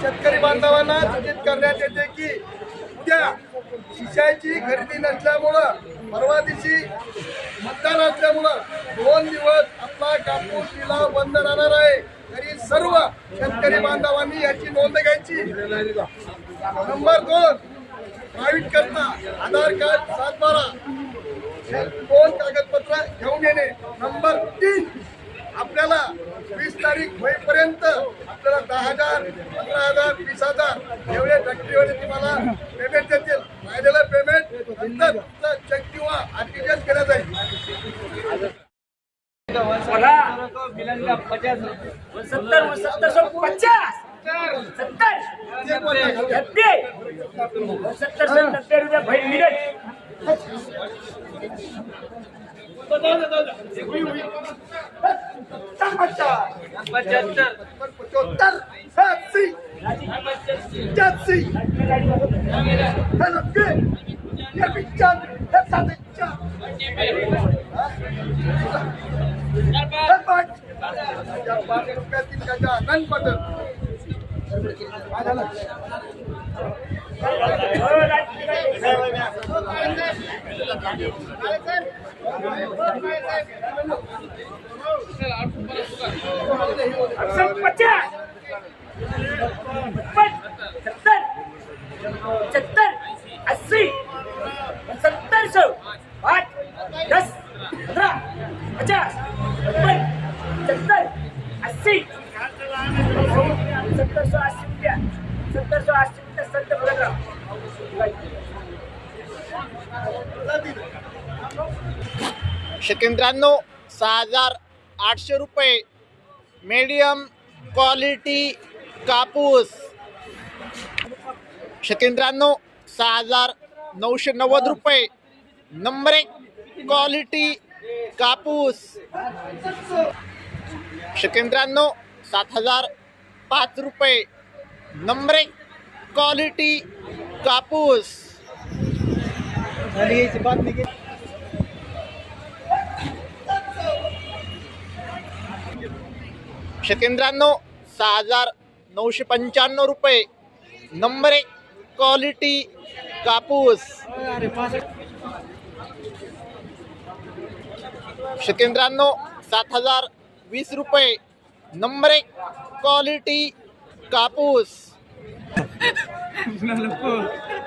शेतकरी बांधवांना सूचित करण्यात येते की उद्या शिशाची खरेदी नसल्यामुळं परवा दिवशी मतदान असल्यामुळं दोन दिवस आपला कापूस लिलाव बंद राहणार आहे. तरी सर्व शेतकरी बांधवांनी याची नोंद घ्यायची. नंबर दोन प्रायव्हेट करता आधार कार्ड सात बारा हे दोन कागदपत्र घेऊन येणे. नंबर तीन आपल्याला वीस तारीख होईपर्यंत आपल्याला दहा हजार पंधरा हजार वीस हजार एवढे फॅक्टरीवाले तुम्हाला पेमेंट देतील. राहिलेलं पेमेंट नंतर तुमचं चेक किंवा आरटीजीएस केलं जाईल. सत्तर total hati jati dalam ke dia pinjam dan tak pinjam dan baik yang pakai rupiah tim gajah dan pada dan pada नब्बे पचास सत्तर सत्तर अस्सी सत्तर सौ आठ दस पंद्रह पचास नब्बे अस्सी सत्तर सौ अस्सी रुपया सत्तर सौ अस्सी शेतकऱ्यांनो सहा हज़ार आठशे रुपये मीडियम क्वालिटी कापूस. शेतकऱ्यांनो सहा हज़ार नऊशे नव्वद रुपये नंबर एक क्वालिटी कापूस. शेतकऱ्यांनो सात हज़ार पाच रुपये नंबर एक क्वालिटी कापूस। शेतकऱ्यांनो सहा हज़ार नऊशे पंच्याण्णव रुपये नंबर एक क्वालिटी कापूस। शेतकऱ्यांनो सात हज़ार वीस रुपये नंबर एक क्वालिटी कापूस।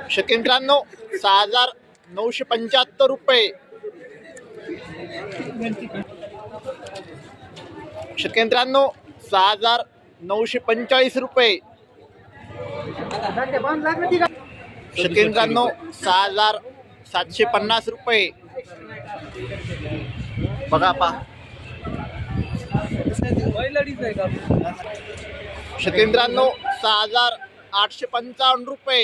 शेतकऱ्यांनो सहा हजार नऊशे पंच्याहत्तर रुपये. शकेंद्रांनो सहा हजार नऊशे पंचेचाळीस रुपये. शकेंद्रांनो सहा हजार सातशे पन्नास रुपये. बघा पा शकेंद्रांनो सहा हज़ार आठशे पंचावन्न रुपये.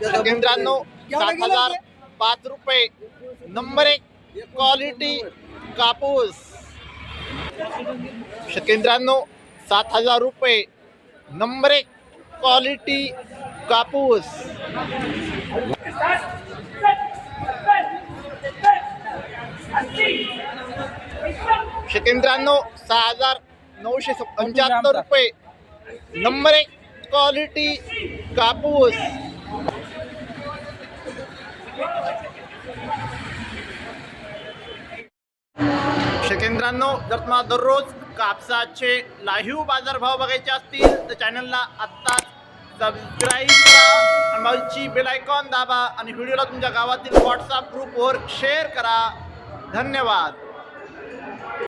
शेतकऱ्यांनो सात हज़ार पाच रुपये. नंबर एक क्वालिटी कापूस. शेतकऱ्यांनो सात हज़ार रुपये. नंबर एक क्वालिटी कापूस. शेतकऱ्यांनो सहा हजार नऊशे पंच्याहत्तर रुपये. नंबर एक क्वालिटी कापूस. शेतकऱ्यांनो जर तुम्हाला दररोज कापसाचे लाईव्ह बाजारभाव बघायचे असतील तर चॅनलला आत्ताच सबस्क्राईब करा आणि बेल आयकॉन दाबा आणि व्हिडिओला तुमच्या गावातील व्हॉट्सअप ग्रुपवर शेअर करा. धन्यवाद.